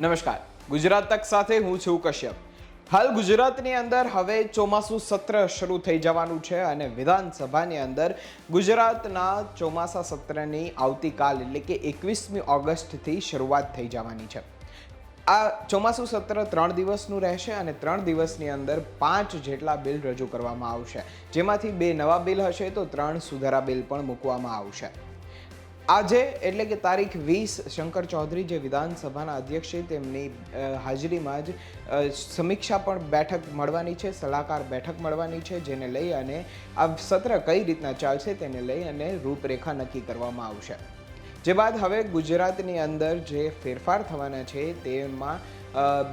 નમસ્કાર. ગુજરાત તક સાથે હું છું કશ્યપ. હાલ ગુજરાતની અંદર હવે ચોમાસું સત્ર શરૂ થઈ જવાનું છે અને વિધાનસભાની અંદર ગુજરાતના ચોમાસા સત્રની આવતીકાલ એટલે કે એકવીસમી ઓગસ્ટથી શરૂઆત થઈ જવાની છે. આ ચોમાસું સત્ર ત્રણ દિવસનું રહેશે અને ત્રણ દિવસની અંદર પાંચ જેટલા બિલ રજૂ કરવામાં આવશે. જેમાંથી બે નવા બિલ હશે તો ત્રણ સુધારા બિલ પણ મૂકવામાં આવશે. આજે, એટલે કે તારીખ વીસ, શંકર ચૌધરી જે વિધાનસભાના અધ્યક્ષ છે, તેમની હાજરીમાં જ સમીક્ષા પણ બેઠક મળવાની છે, સલાહકાર બેઠક મળવાની છે, જેને લઈ અને આ સત્ર કઈ રીતના ચાલશે તેને લઈ અને રૂપરેખા નક્કી કરવામાં આવશે. જે બાદ હવે ગુજરાતની અંદર જે ફેરફાર થવાના છે, તેમાં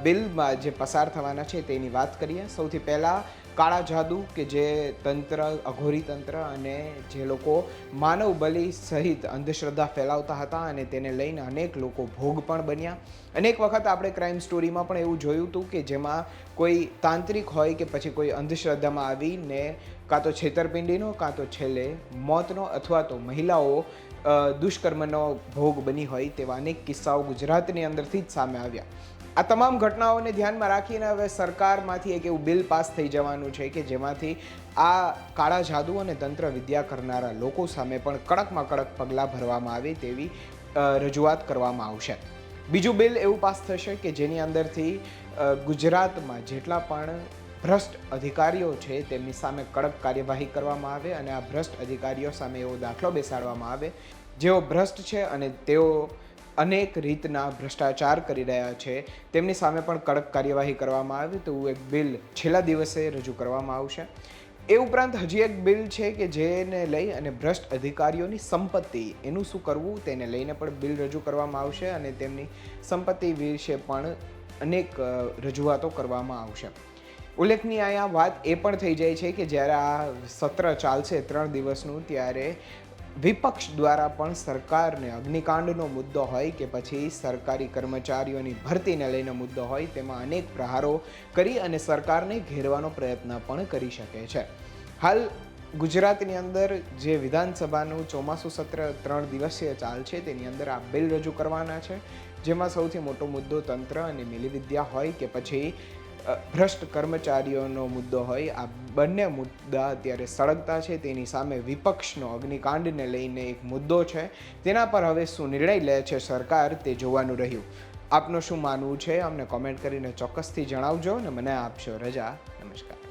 બિલમાં જે પસાર થવાના છે તેની વાત કરીએ. સૌથી પહેલાં કાળા જાદુ કે જે તંત્ર, અઘોરી તંત્ર અને જે લોકો માનવ બલિ સહિત અંધશ્રદ્ધા ફેલાવતા હતા અને તેને લઈને અનેક લોકો ભોગ પણ બન્યા. અનેક વખત આપણે ક્રાઇમ સ્ટોરીમાં પણ એવું જોયું હતું કે જેમાં કોઈ તાંત્રિક હોય કે પછી કોઈ અંધશ્રદ્ધામાં આવીને કાં તો છેતરપિંડીનો, કાં તો છેલ્લે મોતનો અથવા તો મહિલાઓ દુષ્કર્મનો ભોગ બની હોય તેવા અનેક કિસ્સાઓ ગુજરાતની અંદરથી જ સામે આવ્યા. આ તમામ ઘટનાઓને ધ્યાનમાં રાખીને હવે સરકારમાંથી એક એવું બિલ પાસ થઈ જવાનું છે કે જેમાંથી આ કાળા જાદુ અને તંત્ર વિદ્યા કરનારા લોકો સામે પણ કડકમાં કડક પગલાં ભરવામાં આવે તેવી રજૂઆત કરવામાં આવશે. બીજું બિલ એવું પાસ થશે કે જેની અંદરથી ગુજરાતમાં જેટલા પણ ભ્રષ્ટ અધિકારીઓ છે તેમની સામે કડક કાર્યવાહી કરવામાં આવે અને આ ભ્રષ્ટ અધિકારીઓ સામે એવો દાખલો બેસાડવામાં આવે. જેઓ ભ્રષ્ટ છે અને તેઓ અનેક રીતના ભ્રષ્ટાચાર કરી રહ્યા છે. તેમની સામે પણ કડક કાર્યવાહી કરવામાં આવે તો એક બિલ છેલ્લા દિવસે રજૂ કરવામાં આવશે. એ ઉપરાંત હજી એક બિલ છે કે જેને લઈ અને ભ્રષ્ટ અધિકારીઓની સંપત્તિ, એનું શું કરવું તેને લઈને પણ બિલ રજૂ કરવામાં આવશે અને તેમની સંપત્તિ વિશે પણ અનેક રજૂઆતો કરવામાં આવશે. ઉલ્લેખનીય અહીંયા વાત એ પણ થઈ જાય છે કે જ્યારે આ સત્ર ચાલશે ત્રણ દિવસનું, ત્યારે વિપક્ષ દ્વારા પણ સરકારને અગ્નિકાંડનો મુદ્દો હોય કે પછી સરકારી કર્મચારીઓની ભરતીને લઈને મુદ્દો હોય, તેમાં અનેક પ્રહારો કરી અને સરકારને ઘેરવાનો પ્રયત્ન પણ કરી શકે છે. હાલ ગુજરાતની અંદર જે વિધાનસભાનું ચોમાસું સત્ર ત્રણ દિવસીય ચાલશે, તેની અંદર આ બિલ રજૂ કરવાના છે. જેમાં સૌથી મોટો મુદ્દો તંત્ર અને મિલીવિદ્યા હોય કે પછી ભ્રષ્ટ કર્મચારીઓનો મુદ્દો હોય, આ બંને મુદ્દા અત્યારે સળગતા છે. તેની સામે વિપક્ષનો અગ્નિકાંડને લઈને એક મુદ્દો છે. તેના પર હવે શું નિર્ણય લે છે સરકાર તે જોવાનું રહ્યું. આપનું શું માનવું છે? અમને કોમેન્ટ કરીને ચોક્કસથી જણાવજો અને મને આપશો. રજા. નમસ્કાર.